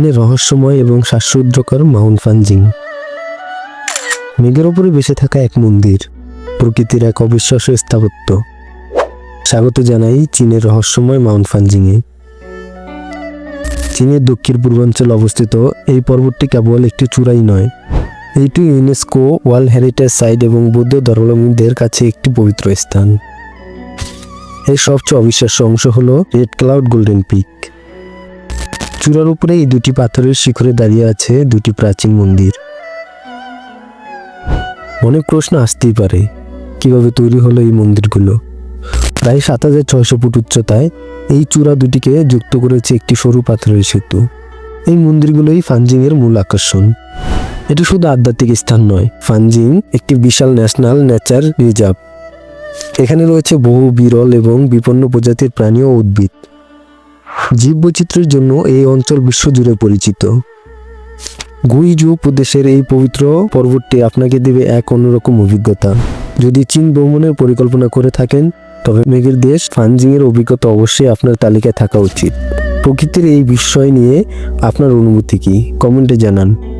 চীনের রহস্যময় এবং শ্বাসরুদ্রকর মাউন্ট ফানজিং। মেঘের ওপরে বেঁচে থাকা এক মন্দির, প্রকৃতির এক অবিশ্বাস্য স্থাপত্য। স্বাগত জানাই চীনের রহস্যময় মাউন্ট ফানজিংয়ে। চীনের দক্ষিণ পূর্বাঞ্চলে অবস্থিত এই পর্বতটি কেবল একটি চূড়াই নয় এইটি ইউনেস্কো ওয়ার্ল্ড হেরিটেজ সাইট এবং বৌদ্ধ ধর্মাবলম্বীদের কাছে একটি পবিত্র স্থান। এর সবচেয়ে অবিশ্বাস্য অংশ হলো রেড ক্লাউড গোল্ডেন পিক। চূড়ার উপরে এই দুটি পাথরের শিখরে দাঁড়িয়ে আছে দুটি প্রাচীন মন্দির। অনেক প্রশ্ন আসতেই পারে, কীভাবে তৈরি হলো এই মন্দিরগুলো? প্রায় সাত হাজার ছয়শো ফুট উচ্চতায় এই চূড়া দুটিকে যুক্ত করেছে একটি সরু পাথরের সেতু। এই মন্দিরগুলোই ফানজিং এর মূল আকর্ষণ। এটি শুধু আধ্যাত্মিক স্থান নয়, ফানজিং একটি বিশাল ন্যাশনাল নেচার রিজার্ভ। এখানে রয়েছে বহু বিরল এবং বিপন্ন প্রজাতির প্রাণী ও উদ্ভিদ। জীববৈচিত্র্যের জন্য এই অঞ্চল বিশ্বজুড়ে পরিচিত। গুইজু প্রদেশের এই পবিত্র পর্বতটি আপনাকে দেবে এক অন্যরকম অভিজ্ঞতা। যদি চীন ভ্রমণের পরিকল্পনা করে থাকেন, তবে মেঘের দেশ ফানজিং এর অভিজ্ঞতা অবশ্যই আপনার তালিকায় থাকা উচিত। প্রকৃতির এই বিষয় নিয়ে আপনার অনুভূতি কি? কমেন্টে জানান।